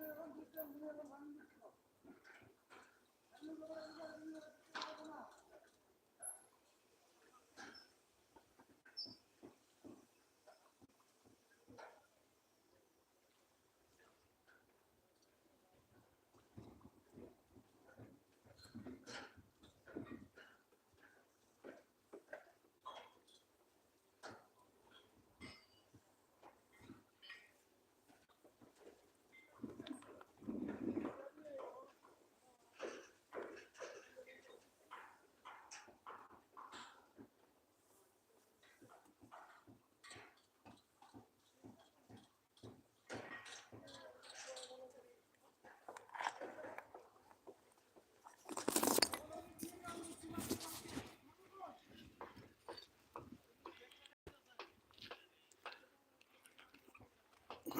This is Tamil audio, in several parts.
Ja.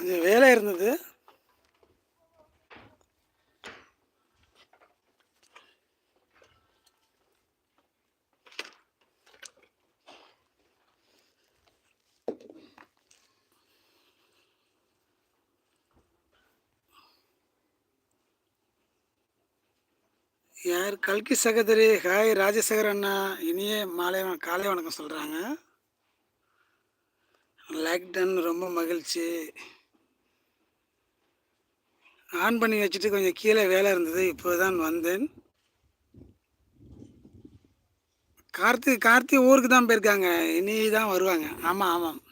கொஞ்சம் வேலை இருந்தது. யார்? கல்கி சகோதரி ஹாய் ராஜசேகர் அண்ணா. இனிய மாலை காலை வணக்கம் சொல்கிறாங்க லைக் டன் ரொம்ப மகிழ்ச்சி. ஆன் பண்ணி வச்சுட்டு கொஞ்சம் கீழே வேலை இருந்தது இப்போ தான் வந்தேன். கார்த்திக் கார்த்திக் ஊருக்கு தான் போயிருக்காங்க. இனி தான் வருவாங்க. ஆமாம் ஆமாம்.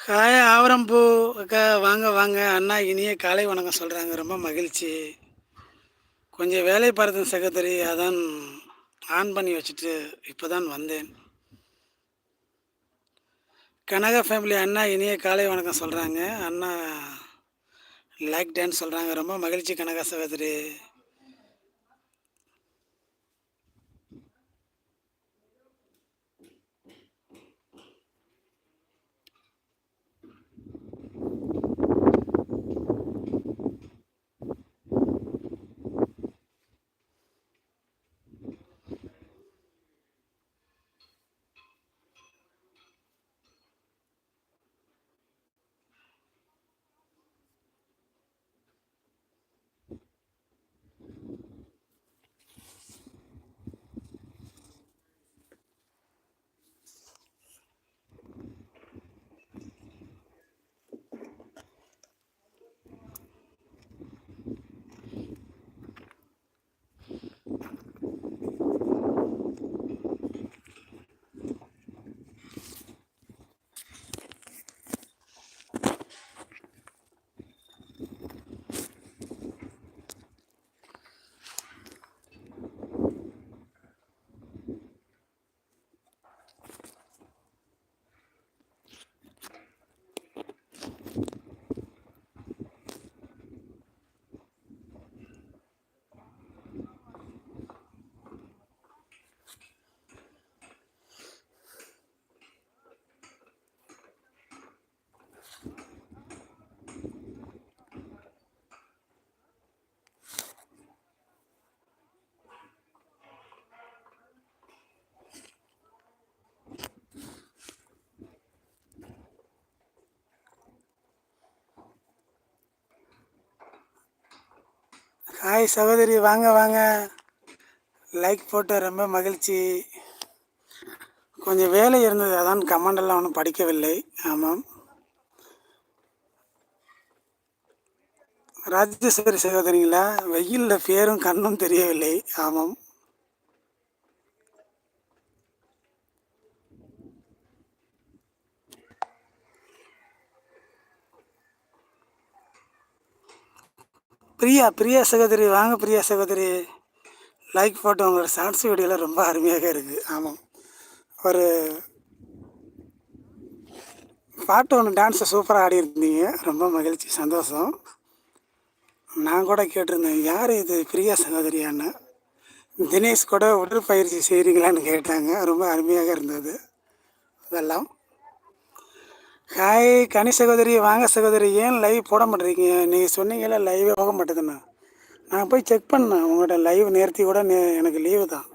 ஹாய் ஆவரம்பூ அக்கா வாங்க வாங்க. அண்ணா இனிய காலை வணக்கம் சொல்கிறாங்க ரொம்ப மகிழ்ச்சி. கொஞ்சம் வேலை பார்த்தேன் சகோதரி அதான் ஆன் பண்ணி வச்சுட்டு இப்போ தான் வந்தேன். கனகா ஃபேமிலி அண்ணா இனிய காலை வணக்கம் சொல்கிறாங்க அண்ணா லைக் டான்ஸ் சொல்கிறாங்க ரொம்ப மகிழ்ச்சி கனகா சகோதரி ஹாய் சகோதரி. வாங்க வாங்க. லைக் போட்டு ரொம்ப மகிழ்ச்சி. கொஞ்சம் வேலை இருந்தது. அதான் கமெண்டெல்லாம் ஒன்றும் படிக்கவில்லை. ஆமாம். ராஜேஸ்வரி சகோதரிங்களா? வெயிலில் பேரும் கண்ணும் தெரியவில்லை. ஆமாம். பிரியா பிரியா சகோதரி வாங்க பிரியா சகோதரி. லைக் போட்டு உங்களோட ஷார்ட்ஸ் வீடியோலாம் ரொம்ப அருமையாக இருக்குது ஆமாம். ஒரு பாட்டு ஒன்று டான்ஸை சூப்பராக ஆடி இருந்தீங்க ரொம்ப மகிழ்ச்சி சந்தோஷம். நான் கூட கேட்டிருந்தேன் யார் இது பிரியா சகோதரியான்னு தினேஷ் கூட உடற்பயிற்சி செய்கிறீங்களான்னு கேட்டாங்க. ரொம்ப அருமையாக இருந்தது. அதெல்லாம் ஹாய் கனி சகோதரி வாங்க சகோதரி ஏன் லைவ் போட மாட்டேறீங்க? நீங்கள் சொன்னீங்கல்ல லைவே போக மாட்டேதுண்ணா நான் போய் செக் பண்ணேன். உங்கள்கிட்ட லைவ் நேர்த்தி கூட நே எனக்கு லீவு தான்.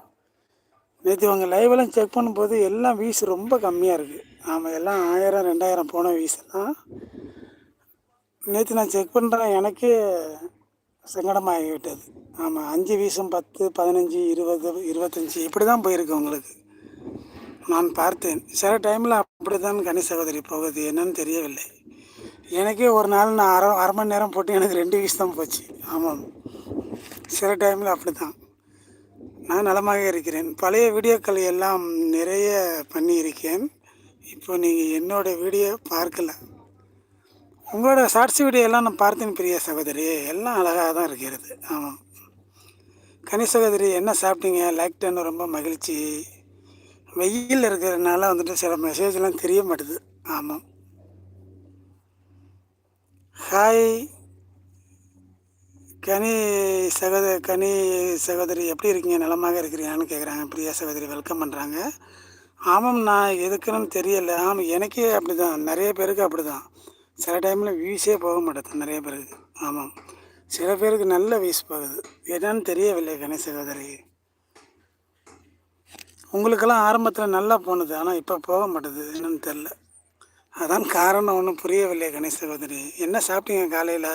நேற்று உங்கள் லைவெல்லாம் செக் பண்ணும்போது எல்லாம் வீஸ் ரொம்ப கம்மியாக இருக்குது ஆமாம் எல்லாம் ஆயிரம் ரெண்டாயிரம் போன வீஸ் தான். நேற்று நான் செக் பண்ணுறேன் எனக்கே சங்கடமாகிவிட்டது ஆமாம் அஞ்சு வீசும் பத்து பதினஞ்சு இருபது இருபத்தஞ்சி இப்படி தான் போயிருக்கு உங்களுக்கு. நான் பார்த்தேன். சில டைமில் அப்படி தான் கனி சகோதரி போகுது. என்னன்னு தெரியவில்லை. எனக்கே ஒரு நாள் நான் அரை அரை மணி நேரம் போட்டு எனக்கு ரெண்டு வீஸ் தான் போச்சு. ஆமாம். சில டைமில் அப்படி தான் நான் நலமாக இருக்கிறேன். பழைய வீடியோக்கள் எல்லாம் நிறைய பண்ணியிருக்கேன். இப்போ நீங்கள் என்னோட வீடியோ பார்க்கல. உங்களோட ஷார்ட்ஸ் வீடியோ எல்லாம் நான் பார்த்தேன் பிரிய சகோதரி. எல்லாம் அழகாக தான் இருக்கிறது. ஆமாம். கனி சகோதரி என்ன சாப்பிட்டீங்க? லைக் டன்னு ரொம்ப மகிழ்ச்சி. வெயில் இருக்கிறதுனால வந்துட்டு சில மெசேஜ்லாம் தெரிய மாட்டுது. ஆமாம் ஹாய் கனி சகோதரி கனி சகோதரி எப்படி இருக்கீங்க? நலமாக இருக்கிறீங்கன்னு கேட்குறாங்க பிரியா சகோதரி? வெல்கம் பண்ணுறாங்க ஆமாம் நான் எதுக்குன்னு தெரியல. ஆமாம் எனக்கே அப்படி தான் நிறைய பேருக்கு அப்படி தான் சில டைமில் வியூஸே போக மாட்டேது நிறைய பேருக்கு. ஆமாம். சில பேருக்கு நல்ல வீஸ் போகுது. என்னன்னு தெரியவில்லை கணேச சகோதரி. உங்களுக்கெல்லாம் ஆரம்பத்தில் நல்லா போனது ஆனால் இப்போ போக மாட்டேது. என்னன்னு தெரில அதான் காரணம் ஒன்றும் புரியவில்லை கணேச சகோதரி. என்ன சாப்பிட்டீங்க காலையில்?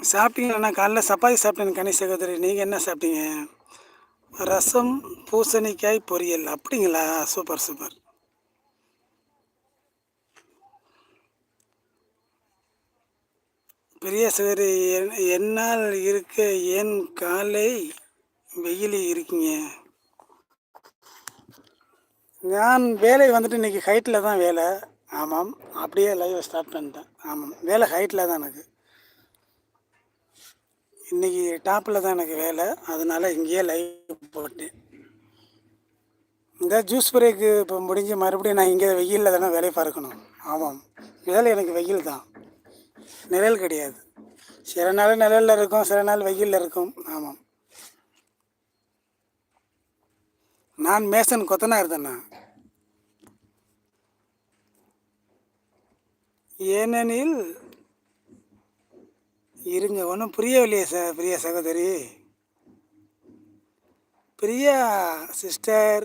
சாப்பிட்டீங்களா காலைல சப்பாத்தி சாப்பிட்டேன் கணேச சகோதரி. நீங்கள் என்ன சாப்பிட்டீங்க? ரசம் பூசணிக்காய் பொரியல். அப்படிங்களா? Super super. பெரிய சகோதரி என்- என்னால் இருக்க ஏன் காலை வெயில் இருக்கீங்க. நான் வேலை வந்துட்டு இன்றைக்கி ஹைட்டில் தான் வேலை. ஆமாம் அப்படியே லைவை ஸ்டார்ட் பண்ணிட்டேன். ஆமாம் வேலை ஹைட்டில் தான் எனக்கு. இன்றைக்கி டாப்பில் தான் எனக்கு வேலை. அதனால் இங்கேயே லைவ் போட்டேன். இந்த ஜூஸ் பிரேக்கு இப்போ முடிஞ்சு மறுபடியும் நான் இங்கே வெயிலில் தானே வேலையை பார்க்கணும். ஆமாம் வேலை எனக்கு வெயில் தான். நிழல் கிடையாது. சில நாள் நிழலில் இருக்கும் சில நாள் வெயிலில் இருக்கும். ஆமாம். நான் மேசன் கொத்தனார் தானே? ஏனெனில் இருங்க ஒன்றும் புரியவில்லையே ச பிரியா சகோதரி. பிரியா சிஸ்டர்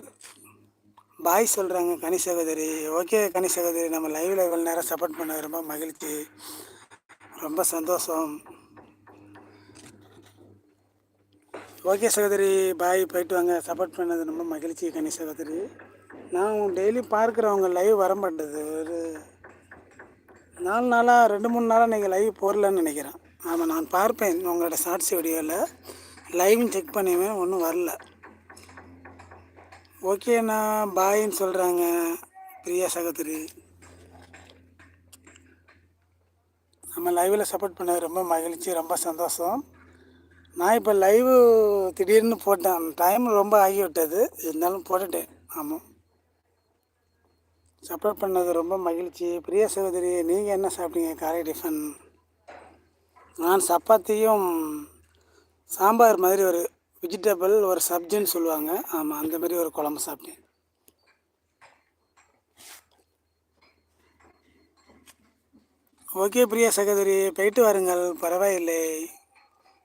பாய் சொல்கிறாங்க கனி சகோதரி. ஓகே கனி சகோதரி நம்ம லைவில் இவ்வளோ நேரம் சப்போர்ட் பண்ண ரொம்ப மகிழ்ச்சி. ரொம்ப சந்தோஷம். ஓகே சகோதரி பாய் போயிட்டு வாங்க. சப்போர்ட் பண்ணது ரொம்ப மகிழ்ச்சி கனி சகோதரி. நான் டெய்லி பார்க்குறவங்க லைவ் வர மாட்டேது ஒரு நாலு நாளாக ரெண்டு மூணு நாளாக நீங்கள் லைவ் போடலன்னு நினைக்கிறேன். ஆமாம் நான் பார்ப்பேன் உங்களோட ஷார்ட்ஸ் வீடியோவில் லைவும் செக் பண்ணுவேன் ஒன்றும் வரல. ஓகேண்ணா பாயின்னு சொல்கிறாங்க பிரியா சகோதரி. நம்ம லைவில் சப்போர்ட் பண்ண ரொம்ப மகிழ்ச்சி ரொம்ப சந்தோஷம். நான் இப்போ லைவு திடீர்னு போட்டேன். டைம் ரொம்ப ஆகிவிட்டது. இருந்தாலும் போட்டுட்டேன். ஆமாம். சப்போர்ட் பண்ணது ரொம்ப மகிழ்ச்சி. பிரிய சகோதரி நீங்கள் என்ன சாப்பிட்டீங்க? காலை டிஃபன் நான் சப்பாத்தியும் சாம்பார் மாதிரி ஒரு வெஜிடபிள் ஒரு சப்ஜின்னு சொல்லுவாங்க. ஆமாம் அந்த மாதிரி ஒரு குழம்பு சாப்பிட்டேன். ஓகே பிரியா சகோதரி போயிட்டு வாருங்கள். பரவாயில்லை.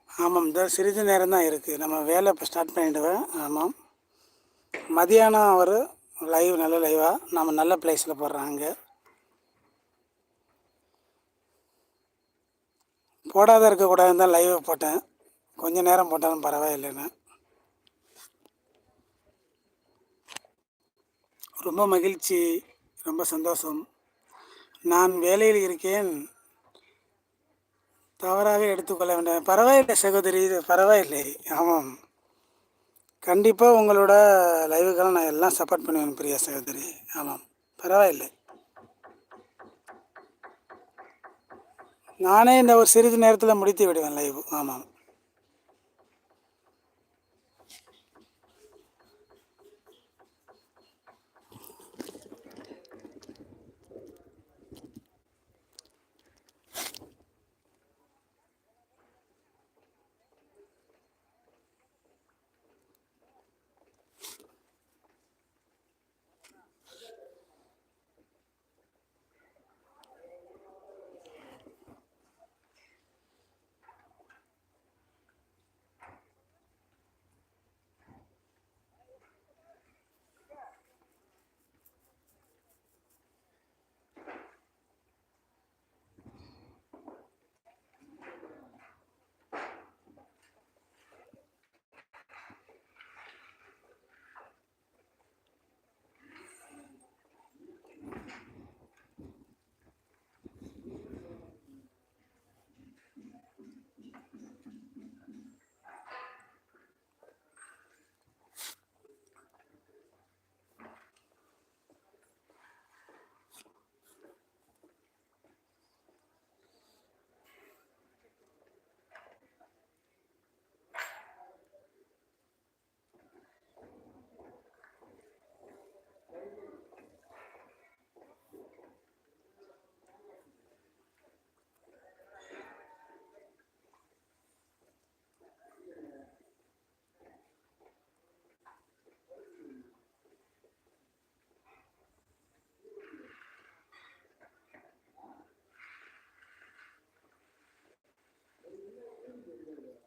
ஆமாம் இந்த சிறிது நேரம் தான் இருக்குது நம்ம வேலை இப்போ ஸ்டார்ட் பண்ணிவிடுவேன் ஆமாம். மதியானம் ஒரு லைவ் நல்ல லைவாக நம்ம நல்ல பிளேஸில் போடுறாங்க போடாத இருக்கக்கூடாது தான் லைவை போட்டேன். கொஞ்சம் நேரம் போட்டாலும் பரவாயில்லைன்னு ரொம்ப மகிழ்ச்சி. ரொம்ப சந்தோஷம். நான் வேலையில் இருக்கேன். தவறாக எடுத்துக்கொள்ள வேண்டாம். பரவாயில்லை சகோதரி இது பரவாயில்லை. ஆமாம். கண்டிப்பாக உங்களோட லைவுக்கெல்லாம் நான் எல்லாம் சப்போர்ட் பண்ணுவேன் பிரியா சகோதரி. ஆமாம். பரவாயில்லை. நானே இந்த ஒரு சிறிது நேரத்தில் முடித்து விடுவேன் லைவ் ஆமாம். Yeah.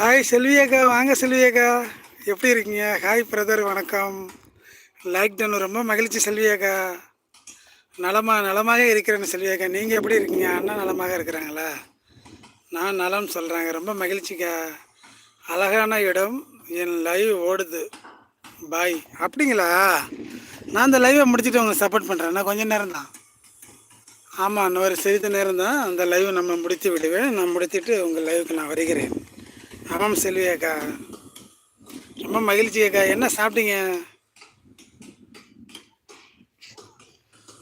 ஹாய் செல்வி அக்கா வாங்க செல்வி அக்கா எப்படி இருக்கீங்க? ஹாய் பிரதர் வணக்கம். லைக் ரொம்ப மகிழ்ச்சி செல்வி அக்கா நலமா நலமாக இருக்கிறேன் செல்வி அக்கா நீங்கள் எப்படி இருக்கீங்க? அண்ணா நலமாக இருக்கிறாங்களா? நான் நலம் சொல்கிறாங்க ரொம்ப மகிழ்ச்சிக்கா. அழகான இடம். என் லைவ் ஓடுது. பாய் அப்படிங்களா? நான் அந்த லைவை முடிச்சுட்டு உங்களுக்கு சப்போர்ட் பண்ணுறேன் நான் கொஞ்சம் நேரம் தான். ஆமாம் இன்னொரு சிறிது நேரம் தான். அந்த லைவ் நம்ம முடித்து விடுவேன். நான் முடித்துட்டு உங்கள் லைவுக்கு நான் வருகிறேன். ஆமாம் செல்வி அக்கா. ரொம்ப மகிழ்ச்சி அக்கா. என்ன சாப்பிட்டீங்க?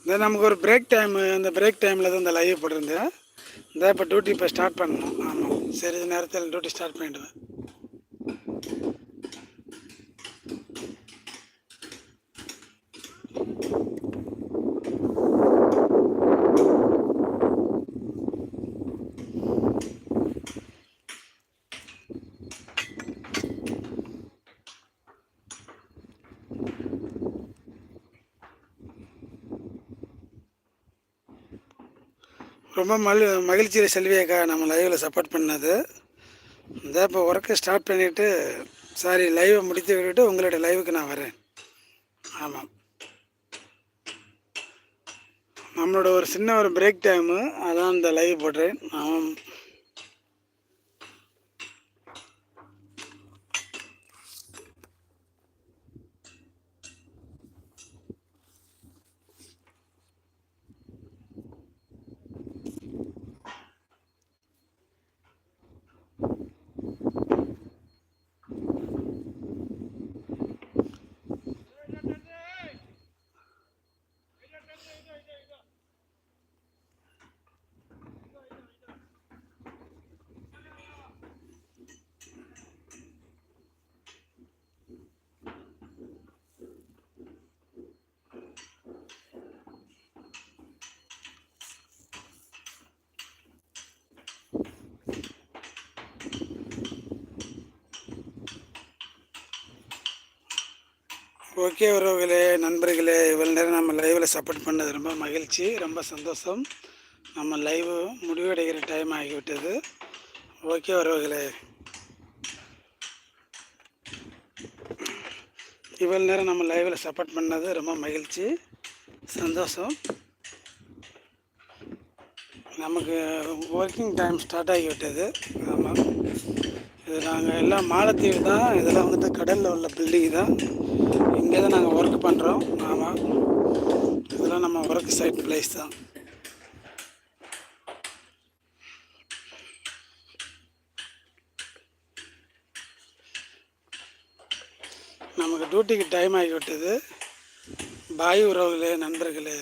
இந்த நமக்கு ஒரு பிரேக் டைம் அந்த பிரேக் டைமில் தான் இந்த லைவ் போட்டிருந்தேன். இந்த இப்போ டியூட்டி இப்போ ஸ்டார்ட் பண்ணணும். ஆமாம். சரி நேரத்தில் டியூட்டி ஸ்டார்ட் பண்ணிவிடுவேன் ரொம்ப மகி மகிழ்ச்சியில் செல்வியக்கா நம்ம லைவில் சப்போர்ட் பண்ணது. இந்த இப்போ ஒர்க்கை ஸ்டார்ட் பண்ணிவிட்டு சாரி லைவை முடித்து விட்டுட்டு உங்களுடைய லைவுக்கு நான் வரேன். ஆமாம் நம்மளோட ஒரு சின்ன ஒரு பிரேக் டைமு அதான் இந்த லைவ் போடுறேன். ஆமாம் ஓகே உறவுகளே நண்பர்களே இவ்வளோ நேரம் நம்ம லைவில் சப்போர்ட் பண்ணது ரொம்ப மகிழ்ச்சி ரொம்ப சந்தோஷம். நம்ம லைவு முடிவடைகிற டைம் ஆகிவிட்டது. ஓகே உறவுகளே. இவ்வளோ நேரம் நம்ம லைவில் சப்போர்ட் பண்ணது ரொம்ப மகிழ்ச்சி சந்தோஷம். நமக்கு ஒர்க்கிங் டைம் ஸ்டார்ட் ஆகிவிட்டது. ஆமாம் இது நாங்கள் எல்லாம் மாலத்தீவு தான் இதெல்லாம் வந்துட்டு கடலில் உள்ள பில்டிங் தான். இங்கே தான் நாங்கள் ஒர்க் பண்ணுறோம் ஆமாம் இதெல்லாம் நம்ம ஒர்க் சைட் பிளேஸ் தான். நமக்கு டியூட்டிக்கு டைம் ஆகிவிட்டது. பாய் உறவுகளே நண்பர்களே.